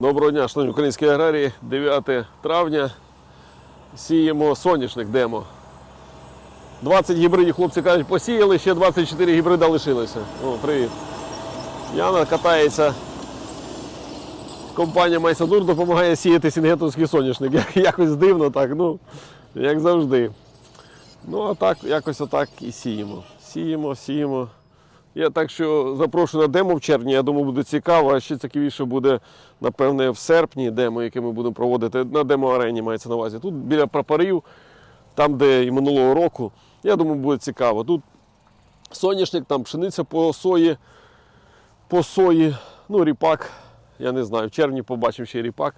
Доброго дня, шановні українські аграрії. 9 травня. Сіємо соняшник демо. 20 гібридів хлопці кажуть, посіяли, ще 24 гібрида лишилося. О, привіт. Яна катається. Компанія Майсадур допомагає сіяти сінгентовський соняшник. Як- Якось дивно так, ну, як завжди. Ну, а так, якось отак і сіємо. Сіємо, сіємо. Я так що запрошую на демо в червні, я думаю, буде цікаво, а ще цікавіше буде, напевне, в серпні демо, яке ми будемо проводити на демо-арені мається на увазі. Тут біля прапорів, там, де і минулого року, я думаю, буде цікаво. Тут соняшник, там пшениця по сої, по сої, ну, ріпак, я не знаю, в червні побачимо ще ріпак.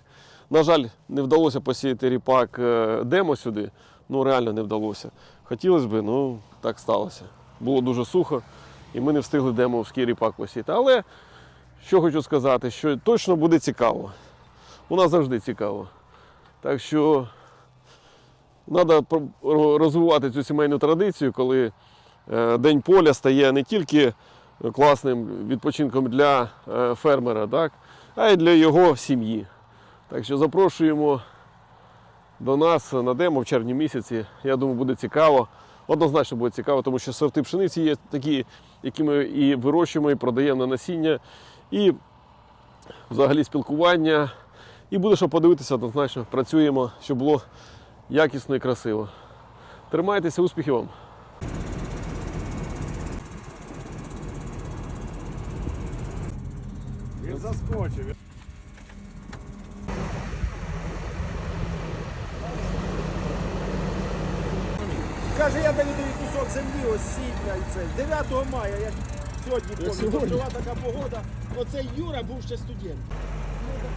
На жаль, не вдалося посіяти ріпак е, демо сюди. Ну, реально не вдалося. Хотілося б, ну так сталося. Було дуже сухо, і ми не встигли демо демовський ріпак посіяти. Але що хочу сказати, що точно буде цікаво. У нас завжди цікаво. Так що треба розвивати цю сімейну традицію, коли е, День поля стає не тільки класним відпочинком для е, фермера, так, а й для його сім'ї. Так що запрошуємо до нас на демо в червні місяці. Я думаю, буде цікаво. Однозначно буде цікаво, тому що сорти пшениці є такі, які ми і вирощуємо, і продаємо на насіння, і взагалі спілкування. І буде що подивитися, однозначно працюємо, щоб було якісно і красиво. Тримайтеся, успіхів вам! Він заскочив. Каже, я даю тобі кусок землі, ось сітня і це. 9 мая, як сьогодні помню, жила така погода. Оцей Юра був ще студент. Ну, так,